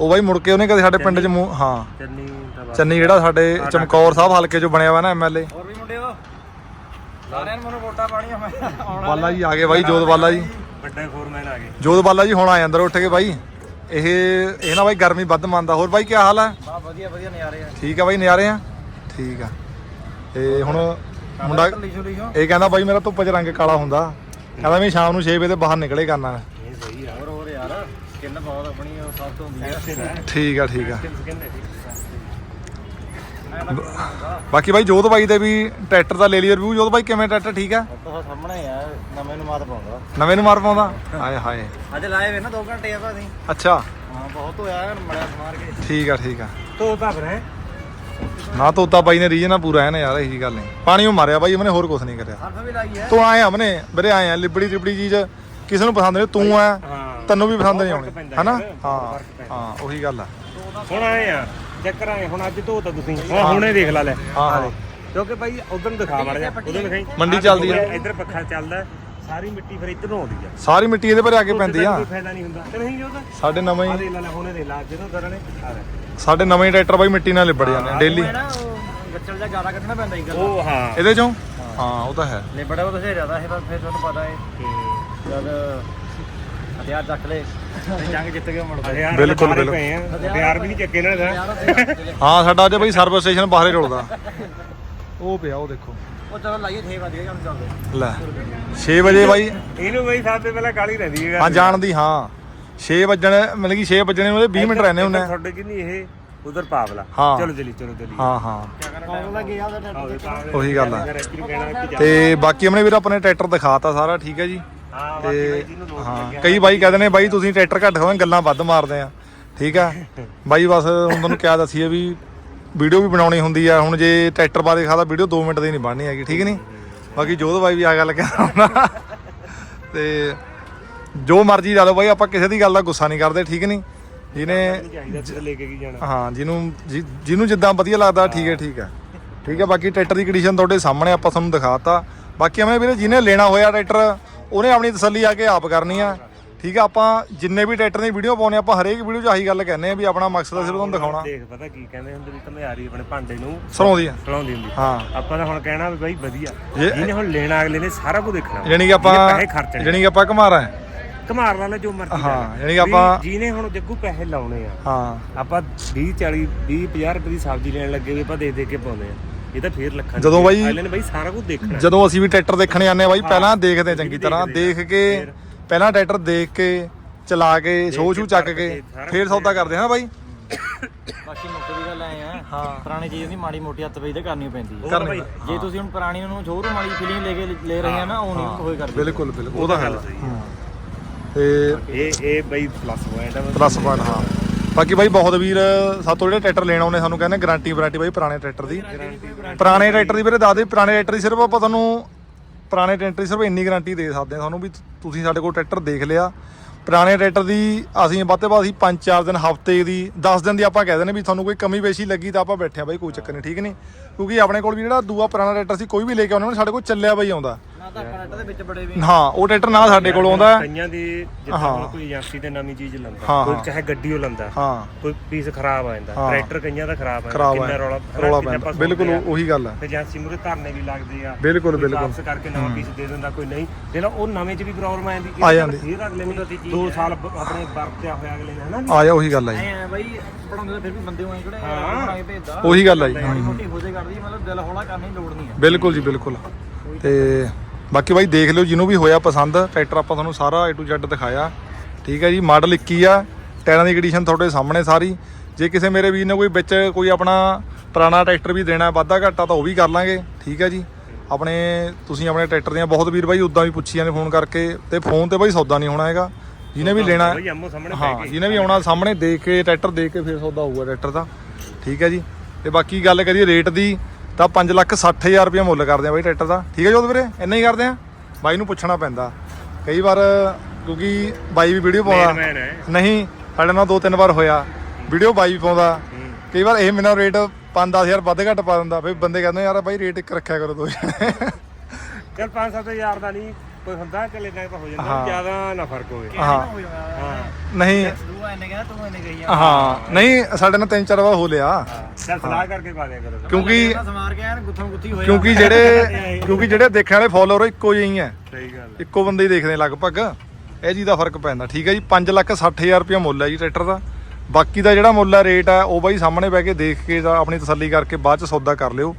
ਉਹ ਬਾਈ ਮੁੜ ਕੇ ਉਹਨੇ ਕਦੇ ਸਾਡੇ ਪਿੰਡ 'ਚ ਮੂੰਹ ਹਾਂ। ਚੰਨੀ ਦਾ ਚੰਨੀ ਜਿਹੜਾ ਸਾਡੇ ਚਮਕੌਰ ਸਾਹਿਬ ਹਲਕੇ 'ਚੋਂ ਬਣਿਆ ਵਾ ਨਾ ਐਮਐਲਏ ਹੋਰ ਵੀ ਮੁੰਡਿਓ। ਸਾਰਿਆਂ ਨੂੰ ਮੈਨੂੰ ਵੋਟਾਂ ਪਾਣੀਆਂ ਮੈਂ। ਬਾਲਾ ਜੀ ਆ ਗਏ ਬਾਈ ਜੋਤ ਬਾਲਾ ਜੀ। ਵੱਡੇ ਫੋਰਮੈਨ ਆ ਗਏ। ਜੋਤ ਬਾਲਾ ਜੀ ਹੁਣ ਆਏ ਅੰਦਰ ਉੱਠ ਕੇ ਬਾਈ। ਇਹ ਇਹ ਨਾ ਬਾਈ ਗਰਮੀ ਵੱਧ ਮੰਨਦਾ। ਹੋਰ ਬਾਈ ਕੀ ਹਾਲ ਹੈ ਬਾ ਵਧੀਆ ਵਧੀਆ ਨਜ਼ਾਰੇ ਆ। ਠੀਕ ਆ ਬਾਈ ਨਿਆਰੇ ਆ? ਠੀਕ ਆ। ਤੇ ਹੁਣ ਮੁੰਡਾ ਲਿਸ਼ੋ ਲਿਸ਼ੋ। ਇਹ ਕਹਿੰਦਾ ਬਾਈ ਮੇਰਾ ਧੁੱਪ 'ਚ ਰੰਗ ਕਾਲਾ ਹੁੰਦਾ। ਕਹਿੰਦਾ ਮੈਂ ਸ਼ਾਮ ਨੂੰ 6 ਵਜੇ ਤੇ ਬਾਹਰ ਨਿਕਲੇ ਕਰਨਾ ਇਹ ਸਹੀ ਆ। ਹੋਰ ਹੋਰ ਯਾਰ ਸਕਿਨ ਬਹੁਤ ਆਪਣੀ ਉਹ ਸਭ ਤੋਂ ਹੁੰਦੀ ਆ। ਠੀਕ ਆ ਠੀਕ ਆ। ਬਾਕੀ ਬਾਈ ਜੋਤ ਬਾਈ ਦੇ ਵੀ ਟਰੈਕਟਰ ਦਾ ਲੈ ਲਈ ਰਿਵਿਊ ਜੋਤ ਬਾਈ ਕਿਵੇਂ ਟਰੈਕਟਰ? ਠੀਕ ਆ? ਉਹ ਸਾਹਮਣੇ ਆ ਨਵੇਂ ਨੂੰ ਮਾਤ ਪਾਉਂਦਾ। ਨਵੇਂ ਨੂੰ ਮਾਰ ਪਾਉਂਦਾ? ਹਾਏ ਹਾਏ। ਅੱਜ ਲਾਏ ਵੇ ਨਾ 2 ਘੰਟੇ ਆ ਭਾਜੀ ਅੱਛਾ। ਹਾਂ ਬਹੁਤ ਹੋਇਆ ਮੜਿਆ ਸਮਾਰ ਕੇ। ਠੀਕ ਆ ਠੀਕ ਆ। ਤੋ ਤਾਂ ਫਿਰ ਹੈ? ਨਾ ਤੋਤਾ ਬਾਈ ਨੇ ਰੀਜਨ ਨਾਲ ਪੂਰਾ ਹੈ ਨਾ ਯਾਰ ਇਹੀ ਗੱਲ ਨਹੀਂ ਪਾਣੀ ਉਹ ਮਾਰਿਆ ਬਾਈ ਉਹਨੇ ਹੋਰ ਕੁਝ ਨਹੀਂ ਕਰਿਆ। ਹਰਫ ਵੀ ਲਾਈ ਹੈ। ਤੂੰ ਆਏ ਆ ਮਨੇ ਵੀਰੇ ਆਏ ਆ ਲਿਬੜੀ ਲਿਬੜੀ ਚੀਜ਼ ਕਿਸੇ ਨੂੰ ਪਸੰਦ ਨਹੀਂ ਤੂੰ ਆ ਤੈਨੂੰ ਵੀ ਪਸੰਦ ਨਹੀਂ ਆਉਣੀ ਹਨਾ? ਹਾਂ। ਹਾਂ ਉਹੀ ਗੱਲ ਆ। ਹੁਣ ਆਏ ਆ। ਚੱਕਰ ਆਏ ਹੁਣ ਅੱਜ ਧੋ ਤਾ ਤੁਸੀਂ। ਹੁਣ ਹੁਣੇ ਦੇਖ ਲਾ ਲੈ। ਹਾਂ ਹਾਂ। ਕਿਉਂਕਿ ਭਾਈ ਉਧਰ ਨੂੰ ਦਿਖਾ ਮੜ ਜਾ ਉਧਰ ਦਿਖਾਈ। ਮੰਡੀ ਚੱਲਦੀ ਆ। ਇੱਧਰ ਪੱਖਾ ਚੱਲਦਾ ਸਾਰੀ ਮਿੱਟੀ ਫਿਰ ਇੱਧਰ ਨੂੰ ਆਉਂਦੀ ਆ। ਸਾਰੀ ਮਿੱਟੀ ਇਹਦੇ ਪਰ ਆ ਕੇ ਪੈਂਦੀ ਆ। ਕੋਈ ਫਾਇਦਾ ਨਹੀਂ ਹੁੰਦਾ। ਤੇ ਨਹੀਂ ਜੋਦਾ ਸਾਡੇ ਨਵੇਂ ਆ ਹੀ ਦੇ ਲੈ ਲੈ ਹੁਣੇ ਦੇ ਲਾ ਜਦੋਂ ਕਰਨੇ ਆ ਸਾਡੇ ਨਵੇਂ ਟਰੈਕਟਰ ਬਾਈ ਮਿੱਟੀ ਨਾਲ ਲਿਬੜ ਜਾਂਦੇ ਡੇਲੀ ਨਾ ਉਹ ਗੱਚਲ ਜਿਹਾ ਜ਼ਿਆਦਾ ਕੱਢਣਾ ਪੈਂਦਾ ਇੱਕ ਉਹ ਹਾਂ। ਇਹਦੇ ਚੋਂ? ਹਾਂ। ਉਹ ਤਾਂ ਹੈ। ਲਿਬੜਾ ਉਹ ਤਾਂ ਜ਼ਿਆਦਾ ਹੈ ਪਰ ਫਿਰ ਤੁਹਾਨੂੰ ਪਤਾ ਹੈ ਜਦ ਹਥਿਆਰ ਚੱਕ ਲੈ ਤੇ ਜੰਗ ਜਿੱਤ ਕੇ ਮੁੜਦਾ ਹਥਿਆਰ ਬਿਲਕੁਲ, ਬਿਲਕੁਲ। ਹਥਿਆਰ ਵੀ ਨਹੀਂ ਚੱਕੇ ਇਹਨਾਂ ਤਾਂ। ਹਾਂ ਸਾਡਾ ਅੱਜ ਬਾਈ ਸਰਵਿਸ ਸਟੇਸ਼ਨ ਬਾਹਰੇ ਰੁਲਦਾ। ਉਹ ਪਿਆ ਉਹ ਦੇਖੋ। ਉਹ ਚਲੋ ਲਾਈਏ 6 ਵਜੇ ਹੁਣ ਚੱਲਦੇ ਲੈ 6 ਵਜੇ ਬਾਈ। ਇਹਨੂੰ ਬਈ ਸਾਥ ਤੇ ਪਹਿਲਾਂ ਕਾਲੀ ਰਹਿੰਦੀ ਹੈ। ਹਾਂ ਜਾਣਦੀ ਹਾਂ। 6 ਵਜਣ ਮਤਲਬ ਕਿ 6 ਵਜਣੇ ਨੂੰ ਉਹਦੇ 20 ਮਿੰਟ ਰਹਿੰਦੇ ਹੁੰਦੇ ਆ। ਤੁਹਾਡੇ ਕਿੰਨੀ ਇਹ? ਉਧਰ ਪਾਵਲਾ। ਹਾਂ। ਚਲੋ ਚਲੀ ਚਲੋ ਚਲੀ। ਹਾਂ ਹਾਂ। ਕੌਣ ਲੱਗੇ ਆ ਉਹਦਾ ਉਹੀ ਗੱਲ ਆ। ਤੇ ਬਾਕੀ ਆਪਣੇ ਵੀਰ ਆਪਣੇ ਟਰੈਕਟਰ ਦਿਖਾਤਾ ਸਾਰਾ ਠੀਕ ਹੈ ਜੀ। ਤੇ ਹਾਂ ਕਈ ਬਾਈ ਕਹਿੰਦੇ ਨੇ ਬਾਈ ਤੁਸੀਂ ਟਰੈਕਟਰ ਘੱਟ ਖਾਓ ਗੱਲਾਂ ਵੱਧ ਮਾਰਦੇ ਆ ਠੀਕ ਆ? ਬਾਈ ਬਸ ਹੁਣ ਤੁਹਾਨੂੰ ਕਿਆ ਦੱਸੀਏ ਵੀ ਵੀਡੀਓ ਵੀ ਬਣਾਉਣੀ ਹੁੰਦੀ ਆ ਹੁਣ ਜੇ ਟਰੈਕਟਰ ਬਾਰੇ ਖਾਦਾ ਵੀਡੀਓ 2 ਮਿੰਟ ਦੀ ਨਹੀਂ ਬਣਨੀ ਹੈਗੀ ਠੀਕ ਨਹੀਂ? ਬਾਕੀ ਜੋਧ ਬਾਈ ਵੀ ਆ ਗੱਲ ਕਹਿੰਦਾ ਤੇ ਜੋ ਮਰਜ਼ੀ ਲਾ ਲਓ ਬਾਈ ਆਪਾਂ ਕਿਸੇ ਦੀ ਗੱਲ ਦਾ ਗੁੱਸਾ ਨਹੀਂ ਕਰਦੇ ਠੀਕ ਨਹੀਂ? ਜਿਹਨੇ ਚਾਹੀਦਾ ਤੇ ਲੈ ਕੇ ਕੀ ਜਾਣਾ। ਹਾਂ ਜਿਹਨੂੰ ਜਿਹਨੂੰ ਜਿੱਦਾਂ ਵਧੀਆ ਲੱਗਦਾ ਠੀਕ ਹੈ ਠੀਕ ਹੈ। ਠੀਕ ਹੈ ਬਾਕੀ ਟਰੈਕਟਰ ਦੀ ਕੰਡੀਸ਼ਨ ਤੁਹਾਡੇ ਸਾਹਮਣੇ ਆਪਾਂ ਤੁਹਾਨੂੰ ਦਿਖਾਤਾ ਬਾਕੀ ਐਵੇਂ ਵੀਰੇ ਜਿਹਨੇ ਲੈਣਾ ਹੋਇਆ ਟਰੈਕਟਰ ਉਹਨੇ ਆਪਣੀ ਤਸੱਲੀ ਆ ਕੇ ਆਪ ਕਰਨੀ ਆ। ਠੀਕ ਆ ਆਪਾਂ ਜਿੰਨੇ ਵੀ ਟਰੈਕਟਰ ਦੀ ਵੀਡੀਓ ਪਾਉਨੇ ਆਪਾਂ ਹਰੇਕ ਵੀਡੀਓ 'ਚ ਆਹੀ ਗੱਲ ਕਹਿੰਦੇ ਆ ਵੀ ਆਪਣਾ ਮਕਸਦ ਸਿਰਫ ਤੁਹਾਨੂੰ ਦਿਖਾਉਣਾ। ਦੇਖ ਪਤਾ ਕੀ ਕਹਿੰਦੇ ਹੁੰਦੇ ਵੀ ਘਮਿਆਰੀ ਆਪਣੇ ਭਾਂਡੇ ਨੂੰ ਸਰਾਉਂਦੀ ਆ। ਖਲਾਉਂਦੀ ਹੁੰਦੀ। ਹਾਂ। ਆਪਾਂ ਤਾਂ ਹੁਣ ਕਹਿਣਾ ਵੀ ਬਾਈ ਵਧੀਆ। ਜਿਹਨੇ ਹੁਣ ਲੈਣਾ ਅਗਲੇ ਨੇ ਸਾਰਾ ਕੁਝ ਦੇਖਣਾ। ਯਾਨੀ ਕਿ ਆਪਾਂ ਜਿਹਨੇ ਪੈਸੇ ਖਰਚਣੇ। ਯਾਨੀ ਕਿ ਆਪਾਂ ਘਮਾਰਾ। ਹੈ ਘਮਾਰ ਵਾਲਾ ਜੋ ਮਰਜ਼ੀ ਹਾਂ। ਯਾਨੀ ਕਿ ਆਪਾਂ- ਜਿਹਨੇ ਹੁਣ ਜੱਗੂ ਪੈਸੇ ਲਾਉਣੇ ਆ। ਹਾਂ। ਆਪਾਂ 20 40 20 50 ਰੁਪਏ ਦੀ ਸਬਜ਼ੀ ਲੈਣ ਲੱਗੇ ਵੀ ਆਪਾਂ ਦੇ ਦੇ ਕੇ ਪਾਉਂਦੇ ਆ। ਇਹ ਤਾਂ ਫੇਰ ਲੱਖਾਂ ਜਦੋਂ ਬਾਈ- ਅਗਲੇ ਨੇ ਬਾਈ ਸਾਰਾ ਕੁਝ ਦੇਖਣਾ ਜਦੋਂ ਅਸੀਂ ਵੀ ਟਰੈਕਟਰ ਦੇਖਣ ਜਾਂਦੇ ਆ ਬਾਈ ਪਹਿਲਾਂ ਦੇਖਦੇ ਆ ਚੰਗੀ ਤਰ੍ਹਾਂ। ਦੇਖ ਕੇ ਪਹਿਲਾਂ ਟਰੈਕਟਰ ਦੇਖ ਕੇ ਚਲਾ ਕੇ ਸ਼ੋਅ ਸ਼ੂ ਚੱਕ ਕੇ ਫੇਰ ਸੌਦਾ ਕਰਦੇ ਹਾਂ ਬਾਈ। ਬਾਕੀ ਮੁੱਖ ਦੀ ਗੱਲ ਐ ਆ ਹਾਂ। ਪੁਰਾਣੀ ਚੀਜ਼ ਦੀ ਮਾੜੀ ਮੋਟੀ ਹੱਥ ਵੇਚ ਤੇ ਕਰਨੀ ਪੈਂਦੀ ਹੈ। ਜੇ ਤੁਸੀਂ ਹੁਣ ਪੁਰਾਣੀ ਨੂੰ ਸ਼ੋਰੂਮ ਵਾਲੀ ਫੀਲਿੰਗ ਲੈ ਕੇ ਲੈ ਰਹੇ ਆ ਨਾ ਉਹ ਨਹੀਂ ਹੋਏ ਕਰਦੀ। ਬਿਲਕੁਲ ਬਿਲਕੁਲ। ਉਹਦਾ ਹੈ। ਸਹੀ ਹੂੰ। ਤੇ ਇਹ ਇਹ ਬਾਈ ਪਲੱਸ ਪੁਆਇੰਟ ਆ। ਪਲੱਸ ਪੁਆਇੰਟ ਹਾਂ। ਬਾਕੀ ਬਾਈ ਬਹੁਤ ਵੀਰ ਸਾਤੋਂ ਜਿਹੜੇ ਟਰੈਕਟਰ ਲੈਣ ਆਉਂਦੇ ਸਾਨੂੰ ਕਹਿੰਦੇ ਗਾਰੰਟੀ ਵਾਰੰਟੀ ਬਾਈ ਪੁਰਾਣੇ ਟਰੈਕਟਰ ਦੀ। ਪੁਰਾਣੇ ਟਰੈਕਟਰ ਦੀ ਵੀਰੇ ਦੱਸ ਪੁਰਾਣੇ ਟਰੈਕਟਰ ਦੀ ਸਿਰਫ ਆਪਾਂ ਤੁਹਾਨੂੰ, ਪੁਰਾਣੇ ਟਰੈਕਟਰ ਸਿਰਫ ਇੰਨੀ ਗਾਰੰਟੀ ਦੇ ਸਕਦੇ ਹਾਂ ਤੁਹਾਨੂੰ ਵੀ ਤੁਸੀਂ ਸਾਡੇ ਕੋਲ ਟਰੈਕਟਰ ਦੇਖ ਲਿਆ। ਪੁਰਾਣੇ ਟਰੈਕਟਰ ਦੀ ਅਸੀਂ ਵੱਧ ਤੋਂ ਵੱਧ ਅਸੀਂ 5-4 ਦਿਨ, ਹਫ਼ਤੇ ਦੀ 10 ਦਿਨ ਦੀ ਆਪਾਂ ਕਹਿ ਦਿੰਦੇ ਵੀ ਤੁਹਾਨੂੰ ਕੋਈ ਕਮੀ ਪੇਸ਼ੀ ਲੱਗੀ ਤਾਂ ਆਪਾਂ ਬੈਠਿਆ ਆ ਬਾਈ, ਕੋਈ ਚੱਕਰ ਨਹੀਂ, ਠੀਕ ਨਹੀਂ? ਕਿਉਂਕਿ ਆਪਣੇ ਕੋਲ ਵੀ ਜਿਹੜਾ ਦੂਆ ਪੁਰਾਣਾ ਟਰੈਕਟਰ ਸੀ, ਕੋਈ ਵੀ ਲੈ ਕੇ ਆਉਂਦੇ ਸਾਡੇ ਕੋਲ ਚੱਲਿਆ ਬਾਈ ਆਉਂਦਾ। ਤਾਂ ਕਨੈਕਟ ਦੇ ਵਿੱਚ ਬੜੇ ਵੀ ਹਾਂ ਉਹ ਟਰੈਕਟਰ ਨਾ ਸਾਡੇ ਕੋਲ ਆਉਂਦਾ। ਕਈਆਂ ਦੀ ਜਿੱਦਾਂ ਹੁਣ ਕੋਈ ਏਜੰਸੀ ਤੇ ਨਵੀਂ ਚੀਜ਼ ਲੰਦਾ ਹਾਂ, ਕੋਈ ਹਾਂ। ਚਾਹੇ ਗੱਡੀ ਉਹ ਲੰਦਾ ਹਾਂ। ਕੋਈ ਪੀਸ ਖਰਾਬ ਆ ਜਾਂਦਾ ਹਾਂ। ਟਰੈਕਟਰ ਕਈਆਂ ਦਾ ਖਰਾਬ ਆ ਖਰਾਬ ਕਿੰਨਾ ਹੈ ਰੌਲਾ ਰੌਲਾ ਪੈਂਦਾ। ਬਿਲਕੁਲ। ਉਹੀ ਗੱਲ ਹੈ ਤੇ ਏਜੰਸੀ ਮੂਰੇ ਧਰਨੇ ਵੀ ਲੱਗਦੇ ਆ ਬਿਲਕੁਲ, ਕੋਈ ਬਿਲਕੁਲ। ਵਾਪਸ ਕਰਕੇ ਨਵਾਂ ਪੀਸ ਦੇ ਦਿੰਦਾ ਕੋਈ ਨਹੀਂ। ਲਾ ਉਹ ਨਵੇਂ ਚ ਵੀ ਪ੍ਰੋਬਲਮ ਆ ਜਾਂਦੀ। ਆ ਜਾਂਦੀ। ਫੇਰ ਅਗਲੇ ਨੇ 2 ਸਾਲ ਬ- ਆਪਣੇ ਵਰਤਿਆ ਹੋਇਆ ਅਗਲੇ ਨੇ ਹਨਾ? ਆ ਜਾ ਉਹੀ ਗੱਲ ਆ ਜੀ। ਐ ਆ ਬਾਈ ਪੜਾਉਂਦੇ ਤਾਂ ਫਿਰ ਵੀ ਬੰਦੇ ਹੋਏ ਕਿਹੜੇ ਹਾਂ। ਬਣਾ ਕੇ ਭੇਜਦਾ। ਉਹੀ ਗੱਲ ਆ ਜੀ। ਮਾੜੀ ਮੋਟੀ ਹੋ। ਜੇ ਕਰਦੀ ਮਤਲਬ ਦਿਲ ਹੌਲਾ ਕਰਨੀ ਲੋੜ ਨਹੀਂ ਹੈ ਬਿਲਕੁਲ ਜੀ ਬਿਲਕੁਲ। ਤੇ ਬਾਕੀ ਬਾਈ ਦੇਖ ਲਿਓ ਜਿਹਨੂੰ ਵੀ ਹੋਇਆ ਪਸੰਦ ਟਰੈਕਟਰ ਆਪਾਂ ਤੁਹਾਨੂੰ ਸਾਰਾ A to Z ਦਿਖਾਇਆ। ਠੀਕ ਹੈ ਜੀ ਮਾਡਲ 21 ਆ ਟਾਇਰਾਂ ਦੀ ਕੰਡੀਸ਼ਨ ਤੁਹਾਡੇ ਸਾਹਮਣੇ ਸਾਰੀ। ਜੇ ਕਿਸੇ ਮੇਰੇ ਵੀਰ ਨੇ ਕੋਈ ਵਿੱਚ ਕੋਈ ਆਪਣਾ ਪੁਰਾਣਾ ਟਰੈਕਟਰ ਵੀ ਦੇਣਾ ਵਾਧਾ ਘਾਟਾ ਤਾਂ ਉਹ ਵੀ ਕਰ ਲਾਂਗੇ। ਠੀਕ ਹੈ ਜੀ ਆਪਣੇ ਤੁਸੀਂ ਆਪਣੇ ਟਰੈਕਟਰ ਦੀਆਂ ਬਹੁਤ ਵੀਰ ਬਾਈ ਉਦਾਂ ਵੀ ਪੁੱਛੀਆਂ ਨੇ ਫੋਨ ਕਰਕੇ ਤੇ ਫੋਨ ਤੇ ਬਾਈ ਸੌਦਾ ਨਹੀਂ ਹੋਣਾ ਹੈਗਾ। ਜਿਹਨੇ ਵੀ ਲੈਣਾ ਹਾਂ ਜਿਹਨੇ ਵੀ ਆਉਣਾ ਸਾਹਮਣੇ ਦੇਖ ਕੇ ਟਰੈਕਟਰ ਦੇਖ ਕੇ ਫਿਰ ਸੌਦਾ ਹੋਊਗਾ ਟਰੈਕਟਰ ਦਾ। ਠੀਕ ਹੈ ਜੀ ਤੇ ਬਾਕੀ ਗੱਲ ਕਰੀਏ ਰੇਟ ਦੀ ਤਾਂ 5 ਲੱਖ 60 ਹਜ਼ਾਰ ਰੁਪਏ ਮੁੱਲ ਕਰਦੇ ਆ ਬਾਈ ਟਰੈਕਟਰ ਦਾ। ਠੀਕ ਹੈ ਜੋਤ ਵੀਰੇ? ਇੰਨਾ ਹੀ ਕਰਦੇ ਆ? ਬਾਈ ਨੂੰ ਪੁੱਛਣਾ ਪੈਂਦਾ। ਕਈ ਵਾਰ ਕਿਉਂਕਿ ਬਾਈ ਵੀ ਵੀਡੀਓ ਪਾਉਂਦਾ। ਨਹੀਂ ਸਾਡੇ ਨਾਲ ਦੋ ਤਿੰਨ ਵਾਰ ਹੋਇਆ। ਵੀਡੀਓ ਬਾਈ ਵੀ ਪਾਉਂਦਾ। ਕਈ ਵਾਰ ਇਹ ਮੈਨੂੰ ਰੇਟ 5-10000 ਵੱਧ ਘੱਟ ਪਾ ਦਿੰਦਾ। ਫਿਰ ਬੰਦੇ ਕਹਿੰਦੇ ਯਾਰ ਬਾਈ ਰੇਟ ਇੱਕ ਰੱਖਿਆ ਕਰੋ ਦੋ ਜਣੇ ਚਲ 5-7 ਹਜ਼ਾਰ ਦਾ ਨਹੀਂ। ਕੋਈ ਹੁੰਦਾ ਚਲੇ ਨਾ ਤਾਂ ਹੋ ਜਾਂਦਾ। ਜ਼ਿਆਦਾ ਨਾ ਫ਼ਰਕ ਹੋਵੇ। ਹਾਂ। ਨਹੀਂ। ਤੂੰ ਐਨੇ ਕਹਿੰਦਾ ਤੂੰ ਐਨੇ ਕਹੀ ਆ ਹਾਂ। ਨਹੀਂ ਸਾਡੇ ਨਾਲ ਤਿੰਨ ਚਾਰ ਵਾਰ ਹੋ ਲਿਆ। ਚਲ ਸਲਾਹ ਕਰਕੇ ਪਾ ਦਿਆ ਕਰੋ। ਕਿਉਂਕਿ ਸਮਾਰ ਕੇ ਐਨ ਗੁੱਥਮ ਗੁੱਥੀ ਹੋਇਆ। ਕਿਉਂਕਿ ਜਿਹੜੇ ਕਿਉਂਕਿ ਜਿਹੜੇ ਦੇਖਣ ਵਾਲੇ ਫਾਲੋਅਰ ਇੱਕੋ ਜਿਹੇ ਹੀ ਆ ਸਹੀ ਗੱਲ ਇੱਕੋ ਬੰਦੇ ਹੀ ਦੇਖਦੇ ਨੇ ਲਗਭਗ। ਇਹ ਚੀਜ਼ ਦਾ ਫ਼ਰਕ ਪੈਂਦਾ। ਠੀਕ ਹੈ ਜੀ 5 ਲੱਖ 60 ਹਜ਼ਾਰ ਰੁਪਇਆ ਮੁੱਲ ਹੈ ਜੀ ਟਰੈਕਟਰ ਦਾ। ਬਾਕੀ ਦਾ ਜਿਹੜਾ ਮੁੱਲ ਹੈ ਰੇਟ ਹੈ ਉਹ ਬਾਈ ਸਾਹਮਣੇ ਬਹਿ ਕੇ ਦੇਖ ਕੇ ਜਾਂ ਆਪਣੀ ਤਸੱਲੀ ਕਰਕੇ ਬਾਅਦ ਚ ਸੌਦਾ ਕਰ ਲਿਓ।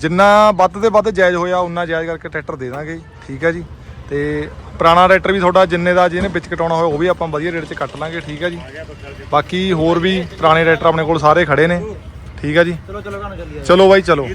ਜਿੰਨਾ ਵੱਧ ਤੇ ਵੱਧ ਜਾਇਜ਼ ਹੋਇਆ ਉਨਾ ਜਾਇਜ਼ ਕਰਕੇ ਟਰੈਕਟਰ ਦੇ ਦਾਂਗੇ ਜੀ, ਠੀਕ ਹੈ ਜੀ। ਤੇ ਪੁਰਾਣਾ ਟਰੈਕਟਰ ਵੀ ਤੁਹਾਡਾ ਜਿੰਨੇ ਦਾ ਜਿਹਨੇ ਵਿੱਚ ਕਟਾਉਣਾ ਹੋਇਆ ਉਹ ਵੀ ਆਪਾਂ ਵਧੀਆ ਰੇਟ 'ਚ ਕੱਟ ਲਾਂਗੇ ਠੀਕ ਹੈ ਜੀ। ਬਾਕੀ ਹੋਰ ਵੀ ਪੁਰਾਣੇ ਟਰੈਕਟਰ ਆਪਣੇ ਕੋਲ ਸਾਰੇ ਖੜੇ ਨੇ ਠੀਕ ਹੈ ਜੀ। ਚਲੋ ਚਲੋ ਕਾਹਨੂੰ ਚੱਲੀਏ। ਚਲੋ ਬਾਈ ਚਲੋ।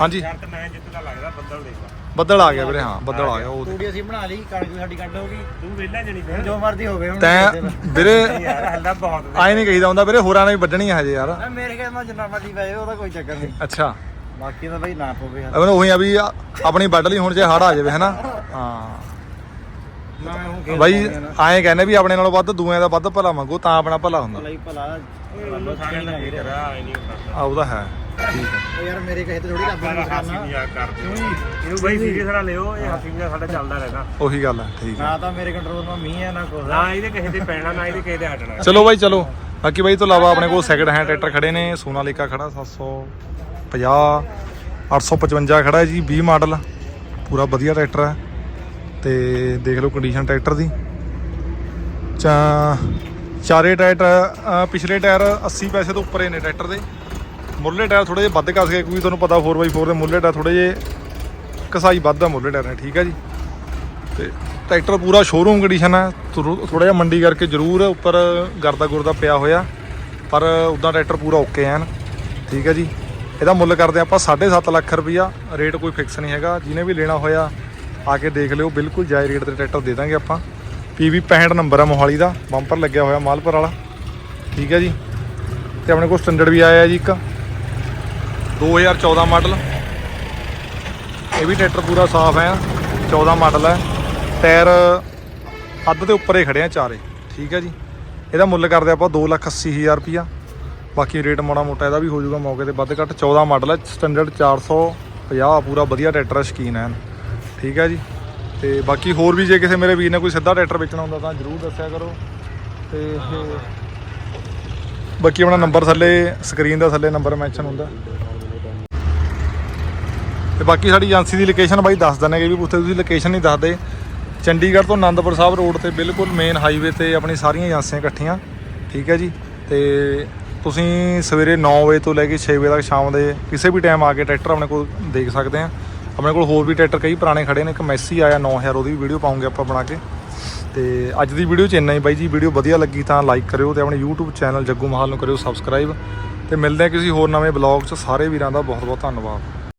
ਹਾਂਜੀ। ਸ਼ਰਤ ਮੈਂ ਜਿੱਤਦਾ ਲੱਗਦਾ ਬੱਦਲ ਦੇਖਦਾ ਬੱਦਲ ਆ ਗਿਆ ਵੀਰੇ ਹਾਂ ਬੱਦਲ ਆ ਗਿਆ ਉਹ ਤੂੜੀ ਅਸੀਂ ਬਣਾ ਲਈ ਕਣਕ ਵੀ ਸਾਡੀ ਕੱਢ ਹੋਗੀ ਤੂੰ ਵਿਹਲਾ ਜਣੀ ਫਿਰ ਜੋ ਮਰਜ਼ੀ ਹੋਵੇ ਹੁਣ। ਤੈਂ ਵੀਰੇ ਯਾਰ ਹੱਲਾ ਬਹੁਤ ਆਏ ਨਹੀਂ ਕਹੀਦਾ ਹੁੰਦਾ ਵੀਰੇ ਹੋਰਾਂ ਨੇ ਵੀ ਵੱਢਣੀ ਆ ਹਜੇ ਯਾਰ। ਮੈਂ ਮੇਰੇ ਖਿਆਲ ਨਾਲ ਜਿੰਨਾ ਮਰਜ਼ੀ ਪਏ ਉਹਦਾ ਕੋਈ ਚੱਕਰ ਨਹੀਂ। ਅੱਛਾ। ਬਾਕੀ ਤਾਂ ਬਈ ਨਾ ਪਵੇ ਯਾਰ ਉਹੀ ਆ ਵੀ ਆਪਣੀ ਵੱਢ ਲਈ ਹੁਣ ਜੇ ਹੜ ਆ ਜਾਵੇ ਹਨਾ? ਹਾਂ। ਬਾਈ ਪਾਉਂਦੇ ਆ ਨਾ। ਐਂ ਕਹਿੰਦੇ ਵੀ ਆਪਣੇ ਨਾਲੋਂ ਵੱਧ ਦੂਆਂ ਦਾ ਵੱਧ ਭਲਾ ਮੰਗੋ ਤਾਂ ਆਪਣਾ ਭਲਾ ਹੁੰਦਾ। ਭਲਾ ਹੀ ਭਲਾ। ਉਹ ਸਾਰਿਆਂ ਦਾ ਵੀਰ ਆਏ ਨਹੀਂ ਹੁੰਦਾ। ਆ ਉਹਦਾ ਹੈ। ਠੀਕ ਹੈ। ਉਹ ਯਾਰ ਮੇਰੇ ਕਹੇ ਤੇ ਥੋੜੀ ਰੱਬ ਨੂੰ ਹਾਸੀ ਕਰਨਾ। ਮਜ਼ਾਕ ਕਰਦੇ ਇਹਨੂੰ ਬਾਈ ਸੀਰੀਅਸ ਨਾ ਲਿਓ ਇਹ ਹਾਸੀ ਮਜ਼ਾਕ ਸਾਡਾ ਚੱਲਦਾ ਰਹਿੰਦਾ। ਉਹੀ ਗੱਲ ਹੈ ਠੀਕ ਹੈ। ਨਾ ਤਾਂ ਮੇਰੇ ਕੰਟਰੋਲ ਨਾਲ ਮੀਂਹ ਹੈ ਨਾ ਕੁਛ ਨਾ ਇਹਦੇ ਕਿਸੇ ਤੇ ਪੈਣਾ ਨਾ ਇਹਦੇ ਕਿਸੇ ਤੇ ਹਟਣਾ। ਚਲੋ ਬਾਈ ਚਲੋ। ਬਾਕੀ ਬਾਈ ਤੋਂ ਇਲਾਵਾ ਆਪਣੇ ਕੋਲ ਸੈਕਿੰਡ ਹੈਂਡ ਟਰੈਕਟਰ ਖੜੇ ਨੇ ਸੋਨਾਲੀਕਾ ਖੜਾ 750 855 ਖੜਾ ਹੈ ਜੀ 20 ਮਾਡਲ। ਪੂਰਾ ਵਧੀਆ ਟਰੈਕਟਰ ਹੈ। ਤੇ ਦੇਖ ਲਓ ਕੰਡੀਸ਼ਨ ਟਰੈਕਟਰ ਦੀ। ਚਾ ਚਾਰੇ ਟਾਇਰ ਅ, ਪਿਛਲੇ ਟਾਇਰ 80 ਪੈਸੇ ਤੋਂ ਉੱਪਰ ਨੇ ਟਰੈਕਟਰ ਦੇ। ਮੁੱਲੇ ਟਾਇਰ ਥੋੜੇ ਜਿਹੇ ਵੱਧ ਕੱਸ ਗਏ ਕਿਉਂਕਿ ਤੁਹਾਨੂੰ ਪਤਾ 4x4 ਦੇ ਮੁੱਲੇ ਟਾਇਰ ਥੋੜੇ ਜਿਹੇ ਕਸਾਈ ਵੱਧ ਆ ਮੁੱਢਲੇ ਟਾਇਰ ਨੇ ਠੀਕ ਹੈ ਜੀ? ਤੇ ਟਰੈਕਟਰ ਪੂਰਾ ਸ਼ੋਰੂਮ ਕੰਡੀਸ਼ਨ ਹੈ ਥੋੜਾ ਜਿਹਾ ਮੰਡੀ ਕਰਕੇ ਜ਼ਰੂਰ ਉੱਪਰ ਗਰਦਾ ਗੁਰਦਾ ਪਿਆ ਹੋਇਆ ਪਰ ਉਦਾਂ ਟਰੈਕਟਰ ਪੂਰਾ ਓਕੇ ਐਨ ਠੀਕ ਹੈ ਜੀ? ਇਹਦਾ ਮੁੱਲ ਕਰਦੇ ਆਪਾਂ 7.5 ਲੱਖ ਰੁਪਈਆ ਰੇਟ ਕੋਈ ਫਿਕਸ ਨਹੀਂ ਹੈਗਾ ਜਿਹਨੇ ਵੀ ਲੈਣਾ ਹੋਇਆ ਆ ਕੇ ਦੇਖ ਲਿਓ, ਬਿਲਕੁਲ ਜਾਇਜ਼ ਰੇਟ ਤੇ ਟਰੈਕਟਰ ਦੇ ਦਾਂਗੇ ਆਪਾਂ। PV 65 ਨੰਬਰ ਆ ਮੋਹਾਲੀ ਦਾ, ਬੰਪਰ ਲੱਗਿਆ ਹੋਇਆ ਮਾਲਪੁਰ ਵਾਲਾ। ਠੀਕ ਹੈ ਜੀ। ਤੇ ਆਪਣੇ ਕੋਲ ਸਟੈਂਡਰਡ ਵੀ ਆਇਆ ਜੀ ਇੱਕ। 2014 ਮਾਡਲ। ਇਹ ਵੀ ਟਰੈਕਟਰ ਪੂਰਾ ਸਾਫ਼ ਹੈ। 14 ਮਾਡਲ ਹੈ। ਟਾਇਰ ਅੱਧ ਦੇ ਉੱਪਰ ਹੀ ਖੜੇ ਆ ਚਾਰੇ। ਠੀਕ ਹੈ ਜੀ। ਇਹਦਾ ਮੁੱਲ ਕਰਦੇ ਆਪਾਂ 280000 ਰੁਪਿਆ ਬਾਕੀ ਰੇਟ ਮਾੜਾ ਮੋਟਾ ਇਹਦਾ ਵੀ ਹੋ ਜਾਊਗਾ ਮੌਕੇ ਤੇ ਵੱਧ ਘੱਟ। 14 ਮਾਡਲ ਹੈ। ਸਟੈਂਡਰਡ 450 ਪੂਰਾ ਵਧੀਆ ਟਰੈਕਟਰ ਹੈ, ਸ਼ਕੀਨ ਹੈ ਠੀਕ ਹੈ ਜੀ। ਤੇ ਬਾਕੀ ਹੋਰ ਵੀ ਜੇ ਕਿਸੇ ਮੇਰੇ ਵੀਰ ਨੇ ਕੋਈ ਸਿੱਧਾ ਟਰੈਕਟਰ ਵੇਚਣਾ ਹੁੰਦਾ ਤਾਂ ਜਰੂਰ ਦੱਸਿਆ ਕਰੋ। ਤੇ ਬਾਕੀ ਆਪਣਾ ਨੰਬਰ ਥੱਲੇ ਸਕਰੀਨ ਦਾ ਥੱਲੇ ਨੰਬਰ ਮੈਂਸ਼ਨ ਹੁੰਦਾ। ਤੇ ਬਾਕੀ ਸਾਡੀ ਏਜੰਸੀ ਦੀ ਲੋਕੇਸ਼ਨ ਬਾਈ ਦੱਸ ਦਿੰਦੇ ਕਿ ਵੀ ਉੱਥੇ ਤੁਸੀਂ ਲੋਕੇਸ਼ਨ ਨਹੀਂ ਦੱਸਦੇ। ਚੰਡੀਗੜ੍ਹ ਤੋਂ ਆਨੰਦਪੁਰ ਸਾਹਿਬ ਰੋਡ ਤੇ ਬਿਲਕੁਲ ਮੇਨ ਹਾਈਵੇ ਤੇ ਆਪਣੀ ਸਾਰੀਆਂ ਏਜੰਸੀਆਂ ਇਕੱਠੀਆਂ, ਠੀਕ ਹੈ ਜੀ। ਤੇ ਤੁਸੀਂ ਸਵੇਰੇ 9 ਵਜੇ ਤੋਂ ਲੈ ਕੇ 6 ਵਜੇ ਤੱਕ ਸ਼ਾਮ ਦੇ ਕਿਸੇ ਵੀ ਟਾਈਮ ਆ ਕੇ ਟਰੈਕਟਰ ਆਪਣੇ ਕੋਲ ਦੇਖ ਸਕਦੇ ਆ। ਆਪਣੇ ਕੋਲ ਹੋਰ ਵੀ ਟਰੈਕਟਰ ਕਈ ਪੁਰਾਣੇ ਖੜੇ ਨੇ, ਇੱਕ ਮੈਸੀ ਆਇਆ 9000 ਉਹਦੀ ਵੀ ਵੀਡੀਓ ਪਾਉਂਗੇ ਆਪਾਂ ਬਣਾ ਕੇ। ਤੇ ਅੱਜ ਦੀ ਵੀਡੀਓ 'ਚ ਇੰਨਾ ਹੀ ਬਾਈ ਜੀ ਵੀਡੀਓ ਵਧੀਆ ਲੱਗੀ ਤਾਂ ਲਾਈਕ ਕਰਿਓ ਤੇ ਆਪਣੇ YouTube ਚੈਨਲ ਜੱਗੂ ਮਹਾਲ ਨੂੰ ਕਰਿਓ ਸਬਸਕ੍ਰਾਈਬ ਤੇ ਮਿਲਦੇ ਆ ਕਿਸੇ ਹੋਰ ਨਵੇਂ ਬਲੌਗ 'ਚ, ਸਾਰੇ ਵੀਰਾਂ ਦਾ ਬਹੁਤ ਬਹੁਤ ਧੰਨਵਾਦ।